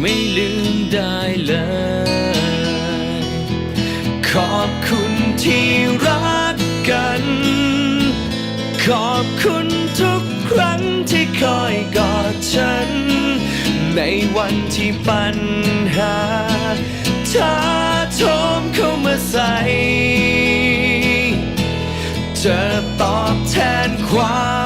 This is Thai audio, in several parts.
ไม่ลืมได้เลย ขอบคุณที่รักกัน ขอบคุณทุกครั้งที่คอยกอดฉัน ในวันที่ปัญหาท้าโถมเข้ามาใส่จะตอบแทนความ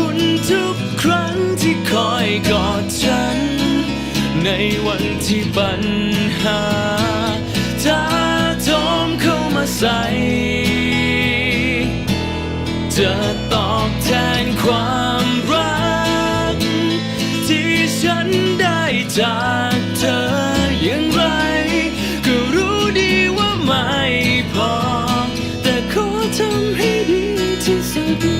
คุณทุกครั้งที่คอยกอดฉัน ในวันที่ปัญหาท้าโถมเข้ามาใส่จะตอบแทนความรัก ที่ฉันได้จากเธออย่างไร ก็รู้ดีว่าไม่พอ แต่ขอทำให้ดีที่สุด